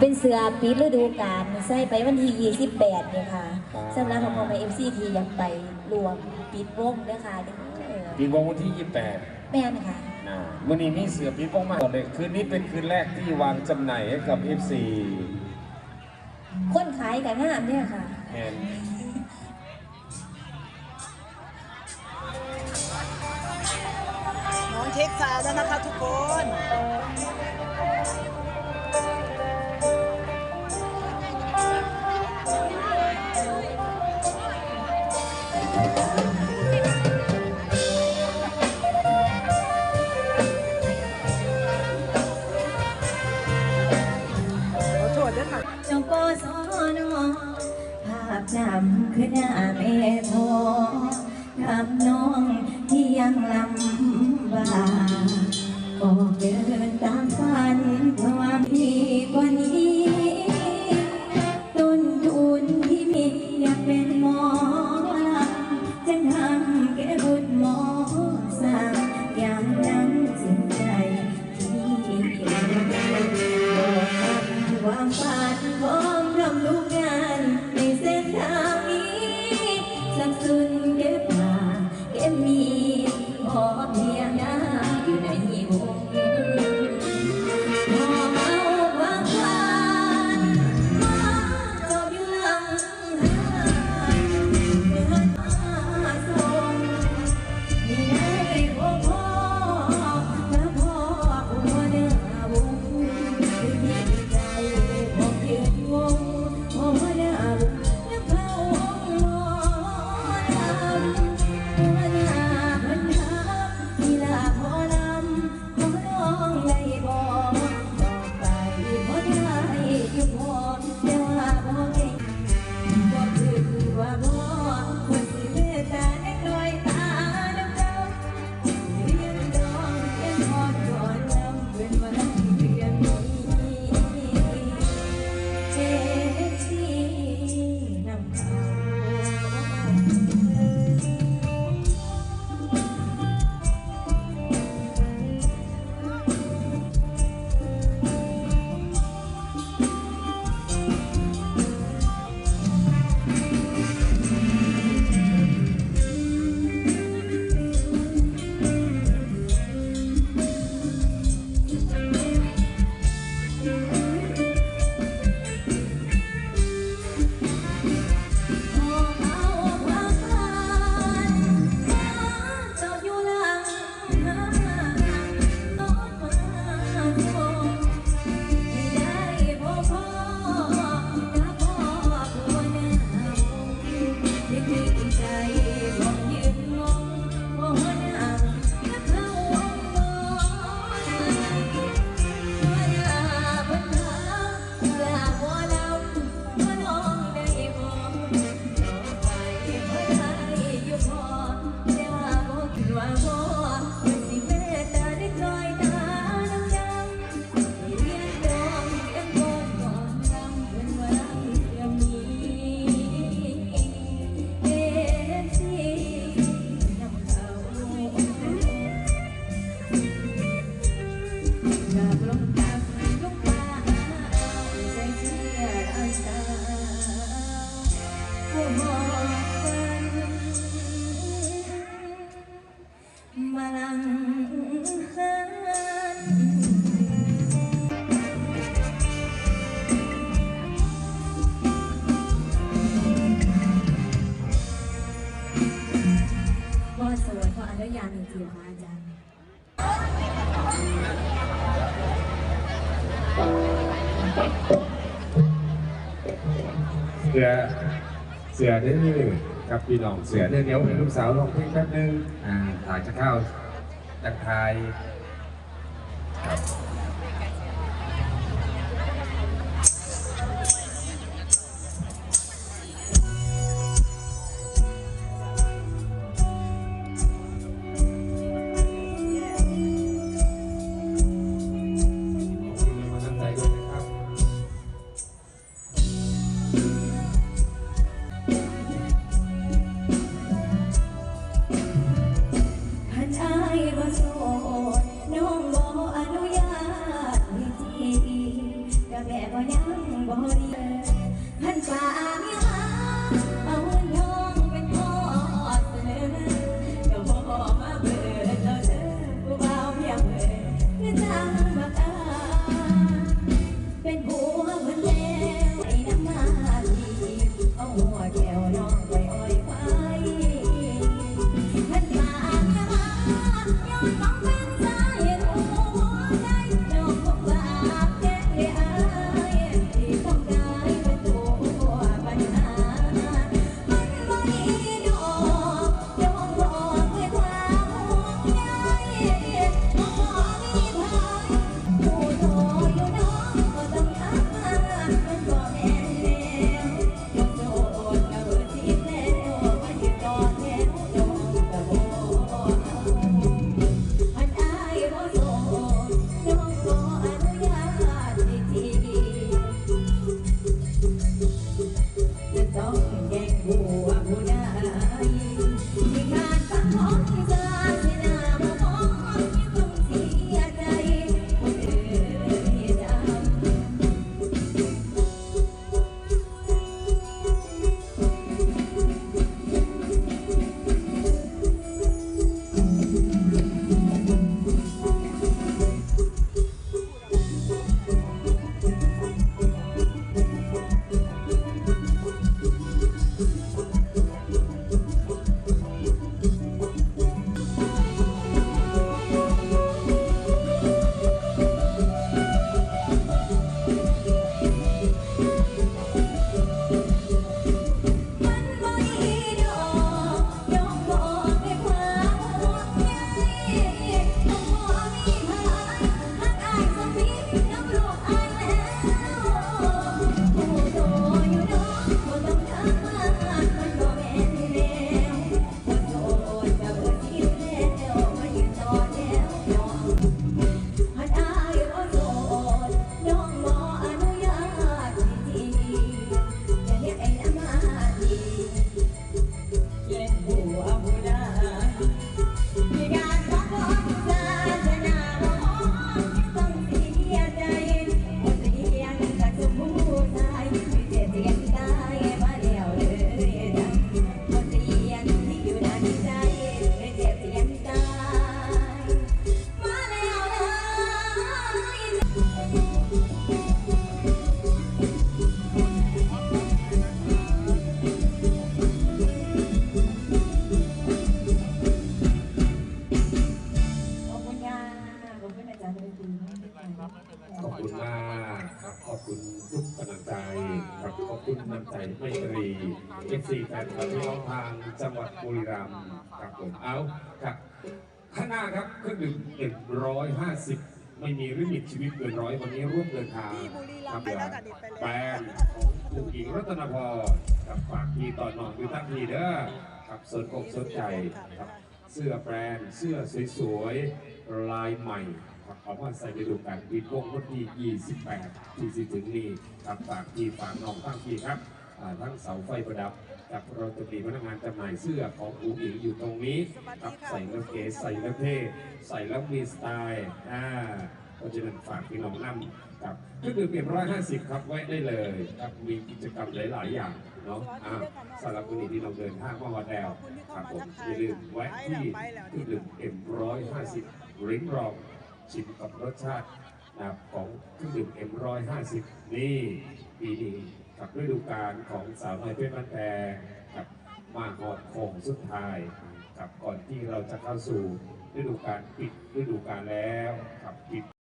เป็นเสือปีฤดูกาลใช่ไปวันที่ 28 เนี่ยค่ะสำหรับของของเอฟซีทีอยากไปรวมปีดวงด้วยค่ะปีวงวันที่ 28แม่นค่ะ นะมื่อนี้มีเสือปีวงมาก่อนเลยคืนนี้เป็นคืนแรกที่วางจำหน่ายให้กับซีคนขายกับงามเนี่ยค่ะ แมนน้องเท็คซาวแล้วนะคะทุกคน จ้าก็สอนอภาพจำคือหน้าแทองกับน้องที่ยังลำบากบอกเดิน เสียมาอจารเสือเสือเนื้นี่ครับพี่นองเสือเนื้อเนี้ยวให้ลูกสาวลองเพลงแป๊บนึงอ่าหลังจะเข้าจักทยครับ บ่ ไม่ตรีเอฟซีแฟนคลับที่น้องทางจังหวัดบุรีรัมย์ครับผมเอาครับข้างหน้าครับเครื่องดื่มเอ็ร้อยห้าสิบไม่มีลิมิตชีวิตเกินร้อยวันนี้ร่วมเดินทางที่บุรีรัมย์ไปแล้วค่ะนี่ไปแล้วแบรนด์ของคุณหญิงรัตนพรกับฝากทีต่อนอนดูตั้งทีเด้อครับสนอกสนใจครับเสื้อแบรนด์เสื้อสวยๆลายใหม่ครับเอามาใส่ไปดูกันปีโป้งวันที่ 28 ที่สิถึงนี้ครับฝากทีฝากน้องตั้งทีครับอ่า ทั้งเสาไฟประดับกับเราจะมีพนักงานจำหน่ายเสื้อของอูหญิงอยู่ตรงนี้ครับใส่แล้วเก๋ใส่แล้วเท่ใส่แล้วมีสไตล์อ่าเพราะฉะนั้นฝากพี่น้องนั่ครับเครื่องดื่มเปลี่ยนร้อยห้าสิบครับแวะได้เลยครับมีกิจกรรมหลาย ๆ อย่างเนาะอ่าสำหรับวันนี้ที่เราเดินทางมาวัดแดวครับผมอย่าลืมแวะที่เครื่องดื่มเอ็มร้อยห้าสิบริ้งรองชิมกับรสชาตินะครับของเครื่องดื่มเอ็มร้อยห้าสิบนี่ปีนี้กับฤดูกาลของสาวน้อยเพชรบ้านแพงกับมาหอดโค้งสุดท้ายกับก่อนที่เราจะเข้าสู่ฤดูกาลปิดฤดูกาลแล้วกับปิด